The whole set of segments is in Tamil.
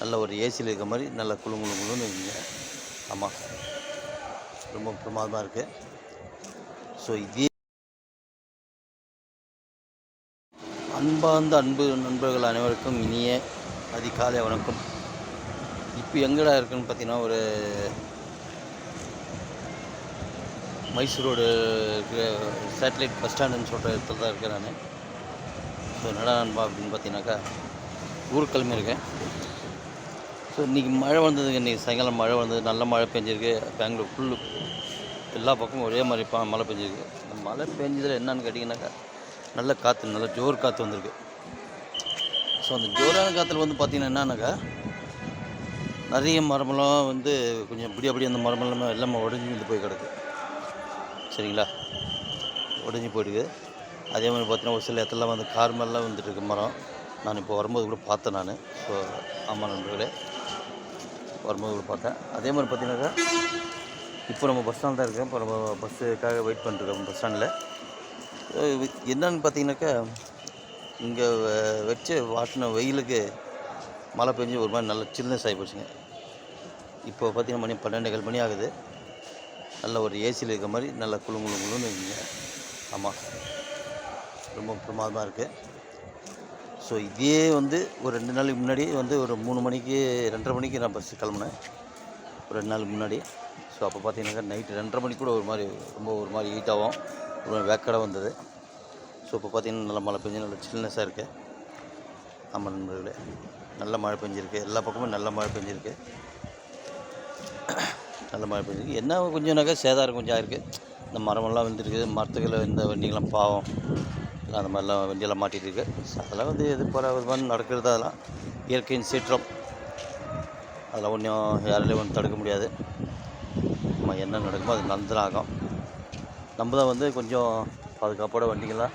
நல்ல ஒரு ஏசியில் இருக்க மாதிரி நல்ல குழு குழு குழுன்னு இருக்குங்க. ஆமாம் ரொம்ப பிரமாதமாக இருக்குது ஸோ இதே அன்பார்ந்த அன்பு நண்பர்கள் அனைவருக்கும் இனிய அதிகாலை வணக்கம். இப்போ எங்கடா இருக்குன்னு பார்த்தீங்கன்னா ஒரு மைசூர் ரோடு இருக்கிற சேட்டலைட் பஸ் ஸ்டாண்டுன்னு சொல்கிற இடத்துல தான் இருக்கேன் நான். ஸோ என்னடா நண்பா அப்படின்னு பார்த்தீங்கன்னாக்கா ஊர் கிளம்பியிருக்கேன் ஸோ இன்றைக்கி மழை வந்தது இன்றைக்கி சாயங்காலம் மழை வந்தது நல்ல மழை பெஞ்சிருக்கு. பெங்களூர் ஃபுல்லு எல்லா பக்கமும் ஒரே மாதிரி பா மழை பெஞ்சிருக்கு. இந்த மழை பெஞ்சதில் என்னன்னு கேட்டிங்கன்னாக்கா நல்ல காற்று நல்ல ஜோர் காற்று வந்திருக்கு. ஸோ அந்த ஜோரான காற்றுல வந்து பார்த்திங்கன்னா என்னன்னாக்கா நிறைய மரமெல்லாம் வந்து கொஞ்சம் இப்படி அப்படி அந்த மரமெல்லாம் எல்லாமே உடஞ்சி வந்து போய் கிடக்கு. சரிங்களா? உடஞ்சி போயிடுது. அதே மாதிரி பார்த்தீங்கன்னா ஒரு சில இடத்துலலாம் வந்து கார் மேலாம் வந்துட்டு இருக்கு மரம். நான் இப்போ வரும்போது கூட பார்த்தேன் நான். ஸோ ஆமாம் நண்பர்களே. வரும்போது கூட பார்த்தேன். அதே மாதிரி பார்த்தீங்கன்னாக்கா இப்போ நம்ம பஸ் ஸ்டாண்ட் தான் இருக்கோம். இப்போ நம்ம பஸ்ஸுக்காக வெயிட் பண்ணிருக்கோம் பஸ் ஸ்டாண்டில் என்னன்னு பார்த்தீங்கன்னாக்கா இங்கே வச்சு வாட்டின வெயிலுக்கு மழை பெஞ்சு ஒரு மாதிரி நல்ல சில்னஸ் ஆகி போச்சுங்க. இப்போ பார்த்தீங்கன்னா மணி பன்னெண்டுகள் மணி ஆகுது. நல்ல ஒரு ஏசியில் இருக்க மாதிரி நல்ல குழு குழு குழுன்னு இருக்குங்க. ஆமாம் ரொம்ப பிரமாதமாக இருக்குது ஸோ இதே வந்து ஒரு ரெண்டு நாளைக்கு முன்னாடி வந்து ஒரு மூணு மணிக்கு ரெண்டரை மணிக்கு நான் பஸ் கிளம்புனேன். ஒரு ரெண்டு நாளுக்கு முன்னாடி. ஸோ அப்போ பார்த்தீங்கன்னாக்கா நைட்டு ரெண்டரை மணிக்கு கூட ஒரு மாதிரி ரொம்ப ஒரு மாதிரி ஹீட்டாகவும் ஒரு மாதிரி வேக்கடாக வந்தது. ஸோ இப்போ பார்த்தீங்கன்னா நல்ல மழை பெஞ்சு நல்ல சில்னஸாக இருக்குது ஆமாம் நண்பர்களே. நல்ல மழை பெஞ்சிருக்கு. எல்லா பக்கமும் நல்ல மழை பெஞ்சிருக்கு. நல்ல மழை பெஞ்சிருக்கு. என்ன கொஞ்சம்னாக்கா சேதாரம் கொஞ்சம் ஆயிருக்கு. இந்த மரமெல்லாம் வந்துருக்குது மரத்துக்களை இந்த வண்டிங்கெல்லாம் பாவம். அந்த மாதிரிலாம் வண்டியெல்லாம் மாட்டிகிட்டு இருக்கு அதெல்லாம் வந்து எது போகிற விதமாக நடக்கிறது அதெல்லாம். இயற்கையின் சீற்றம். அதெல்லாம் ஒன்றும் யாராலையும் ஒன்றும் தடுக்க முடியாது. நம்ம என்ன நடக்குமோ அது நடந்துதான் ஆகும் நம்ம தான் வந்து கொஞ்சம் பாதுகாப்போட வண்டிகள்லாம்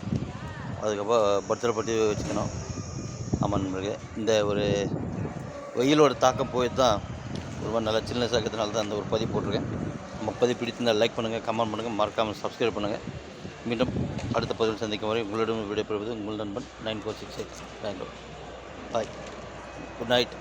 அதுக்கப்புறம் பத்திரப்படுத்தி வச்சுக்கணும். ஆமாம் நம்மளுக்கு இந்த ஒரு வெயிலோட தாக்கம் போயிட்டு தான் ஒரு மாதிரி நல்லா சில்னஸ் இருக்கிறதுனால தான் அந்த ஒரு பதிவு போட்டிருக்கேன். நம்ம பதிவு பிடித்திருந்தால் லைக் பண்ணுங்கள் கமெண்ட் பண்ணுங்கள் மறக்காமல் சப்ஸ்கிரைப் பண்ணுங்கள். மீண்டும் அடுத்த பதிவில் சந்திக்கும் வரை உங்களிடம் விடைபெறுவது உங்கள் நண்பன் nine four six eight nine bye. Good night.